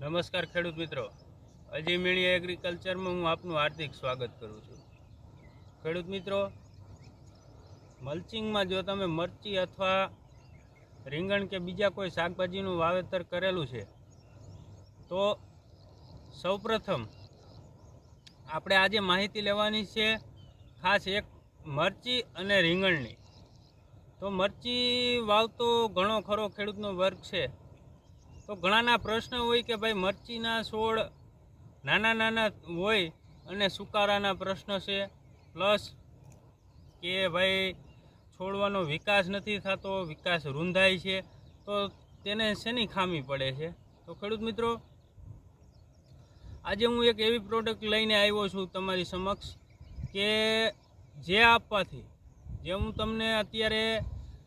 નમસ્કાર ખેડૂત મિત્રો. અજય મીણી એગ્રીકલ્ચરમાં હું આપનું હાર્દિક સ્વાગત કરું છું. ખેડૂત મિત્રો મલ્ચિંગમાં જો તમે મરચી અથવા રીંગણ કે બીજા કોઈ શાકભાજીનું વાવેતર કરેલું છે, તો સૌપ્રથમ આપણે આજે માહિતી લેવાની છે ખાસ એક મરચી અને રીંગણની. તો મરચી વાવતો ઘણો ખરો ખેડૂતનો વર્ગ છે. તો ઘણાના પ્રશ્ન હોય કે ભાઈ મરચીના છોડ નાના નાના હોય અને સુકારાના પ્રશ્ન છે. પ્લસ કે ભાઈ છોડવાનો વિકાસ નથી થતો, વિકાસ રૂંધાય છે, તો તેને શેની ખામી પડે છે? તો ખેડૂત મિત્રો, આજે હું એક એવી પ્રોડક્ટ લઈને આવ્યો છું તમારી સમક્ષ કે જે આપવાથી, જે હું તમને અત્યારે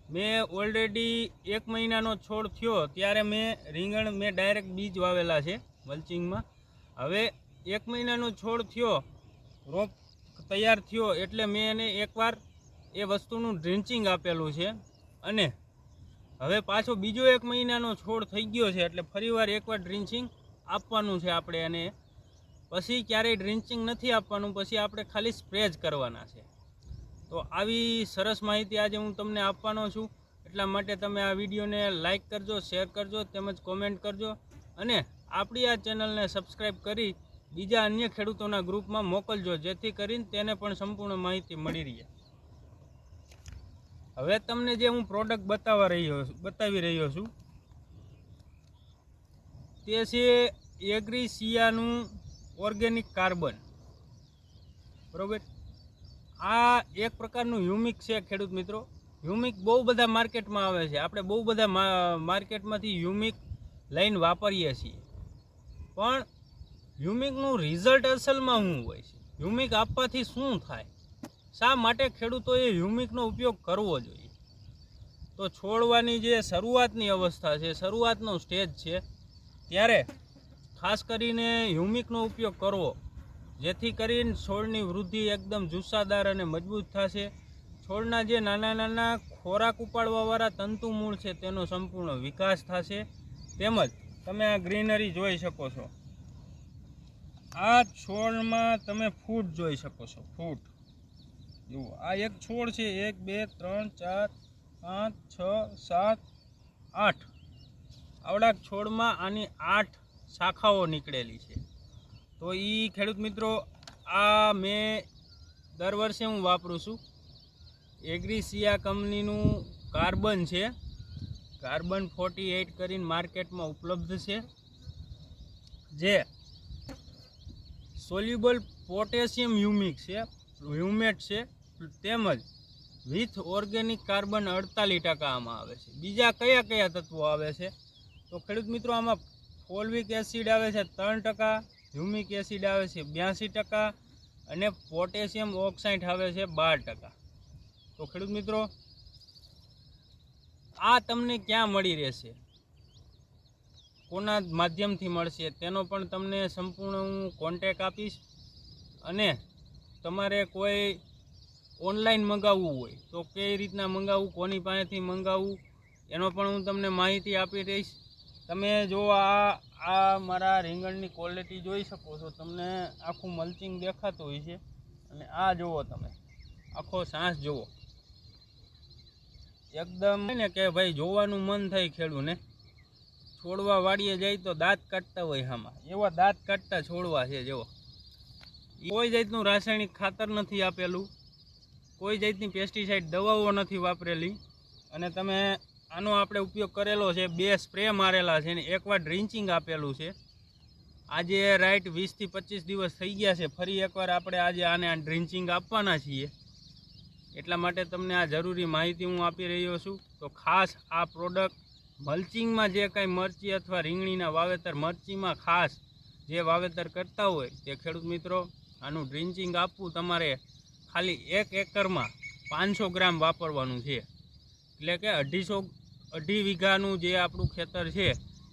મેં ઓલરેડી એક મહિનાનો છોડ થયો, ત્યારે મેં રીંગણ મેં ડાયરેક્ટ બીજ વાવેલા છે મલ્ચિંગમાં હવે એક મહિનાનો છોડ થયો, રોપ તૈયાર થયો, એટલે મેં એને એકવાર એ વસ્તુનું ડ્રિન્ચિંગ આપેલું છે. અને હવે પાછો બીજો એક મહિનાનો છોડ થઈ ગયો છે, એટલે ફરીવાર એકવાર ડ્રિન્ચિંગ આપવાનું છે આપણે એને. પછી ક્યારેય ડ્રિન્ચિંગ નથી આપવાનું, પછી આપણે ખાલી સ્પ્રે જ કરવાના છે. તો આવી સરસ માહિતી આજે હું તમને આપવાનો છું. એટલા માટે તમે આ વિડીયોને લાઇક કરજો શેર કરજો, તેમજ કોમેન્ટ કરજો. અને આપણી આ ચેનલને સબસ્ક્રાઈબ કરી બીજા અન્ય ખેડૂતોના ગ્રુપમાં મોકલજો, જેથી કરીને તેને પણ સંપૂર્ણ માહિતી મળી રહે. હવે તમને જે હું પ્રોડક્ટ બતાવવા રહ્યો બતાવી રહ્યો છું, તે છે એગ્રીસિયાનું ઓર્ગેનિક કાર્બન બરોબર? આ એક પ્રકારનું હ્યુમિક છે ખેડૂત મિત્રો. હ્યુમિક બહુ બધા માર્કેટમાં આવે છે. આપણે બહુ બધા માર્કેટમાંથી હ્યુમિક લઈને વાપરીએ છીએ. પણ હ્યુમિકનું રિઝલ્ટ અસલમાં શું હોય છે? હ્યુમિક આપવાથી શું થાય? શા માટે ખેડૂતોએ હ્યુમિકનો ઉપયોગ કરવો જોઈએ? તો છોડવાની જે શરૂઆતની અવસ્થા છે, શરૂઆતનો સ્ટેજ છે, ત્યારે ખાસ કરીને હ્યુમિકનો ઉપયોગ કરવો જેથી કરીને છોડની વૃદ્ધિ એકદમ જુસ્સાદાર અને મજબૂત થશે. છોડના જે નાના નાના ખોરાક ઉપાડવાવાળા તંતુ મૂળ છે, તેનો સંપૂર્ણ વિકાસ થશે. તેમજ તમે આ ગ્રીનરી જોઈ શકો છો. આ છોડમાં તમે ફૂટ જોઈ શકો છો ફૂટ જુઓ, આ એક છોડ છે, એક, બે, ત્રણ, ચાર, પાંચ, છ, સાત, આઠ. આવડા છોડમાં આની આઠ શાખાઓ નીકળેલી છે. તો એ ખેડૂત મિત્રો, આ મેં દર વર્ષે હું વાપરું છું. એગ્રીસિયા કંપનીનું કાર્બન છે. કાર્બન ફોર્ટી એઇટ કરીને માર્કેટમાં ઉપલબ્ધ છે. જે સોલ્યુબલ પોટેશિયમ હ્યુમિક છે હ્યુમેટ છે, તેમજ વિથ ઓર્ગેનિક કાર્બન અડતાલીસ ટકા આમાં આવે છે. બીજા કયા કયા તત્વો આવે છે? તો ખેડૂત મિત્રો, આમાં ફોલ્વિક એસિડ આવે છે, ત્રણ ટકા. હ્યુમિક એસિડ આવે છે બ્યાસી ટકા અને પોટેશિયમ ઓક્સાઇડ આવે છે બાર ટકા. તો ખેડૂત મિત્રો, આ તમને ક્યાં મળી રહેશે? કોના માધ્યમથી મળશે? તેનો પણ તમને સંપૂર્ણ હું કોન્ટેક આપીશ. અને તમારે કોઈ ઓનલાઈન મંગાવવું હોય તો કઈ રીતના મંગાવવું, કોની પાસેથી મંગાવવું, એનો પણ હું તમને માહિતી આપી દઈશ. તમે જો આ આ મારા રીંગણની ક્વોલિટી જોઈ શકો છો, તમને આખું મલ્ચિંગ દેખાતું હોય છે. અને આ જુઓ તમે, આખો સાંસ જુઓ. એકદમ ને કે ભાઈ જોવાનું મન થાય ખેડૂને. છોડવા વાળીએ જાય તો દાંત કાઢતા હોય આમાં. એવા દાંત કાઢતા છોડવા છે જેવો કોઈ જાતનું રાસાયણિક ખાતર નથી આપેલું. કોઈ જાતની પેસ્ટિસાઇડ દવાઓ નથી વાપરેલી. અને તમે આનો આપણે ઉપયોગ કરેલો છે, બે સ્પ્રે મારેલા છે ને એકવાર ડ્રિન્ચિંગ આપેલું છે. આજે રાઈટ વીસથી પચીસ દિવસ થઈ ગયા છે, ફરી એકવાર આપણે આજે આને આ ડ્રિન્ચિંગ આપવાના છીએ. એટલા માટે તમને આ જરૂરી માહિતી હું આપી રહ્યો છું. તો ખાસ આ પ્રોડક્ટ મલ્ચિંગમાં જે કાંઈ મરચી અથવા રીંગણીના વાવેતર મરચીમાં ખાસ જે વાવેતર કરતા હોય તે ખેડૂત મિત્રો, આનું ડ્રિન્ચિંગ આપવું તમારે ખાલી એક એકરમાં પાંચસો ગ્રામ વાપરવાનું છે. એટલે કે અઢીસો અઢી વીઘાનું જે આપણું ખેતર છે,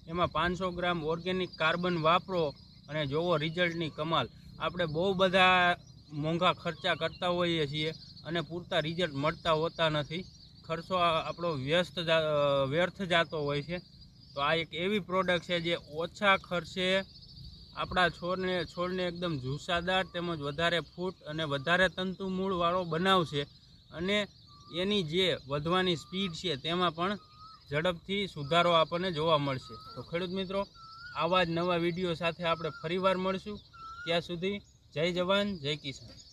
એમાં પાંચસો ગ્રામ ઓર્ગેનિક કાર્બન વાપરો અને જોવો રિઝલ્ટની કમાલ. આપણે બહુ બધા મોંઘા ખર્ચા કરતા હોઈએ છીએ અને પૂરતા રિઝલ્ટ મળતા હોતા નથી. ખર્ચો આપણો વ્યસ્ત વ્યર્થ જતો હોય છે. તો આ એક એવી પ્રોડક્ટ છે જે ઓછા ખર્ચે આપણા છોડને છોડને એકદમ જુસ્સાદાર તેમજ વધારે ફૂટ અને વધારે તંતુ મૂળવાળો બનાવશે અને એની જે વધવાની સ્પીડ છે તેમાં પણ ઝડપથી સુધારો આપણને જોવા મળશે. તો ખેડૂત મિત્રો, આવા જ નવા વીડિયો સાથે આપણે ફરીવાર મળશું. ત્યાં સુધી જય જવાન, જય કિસાન.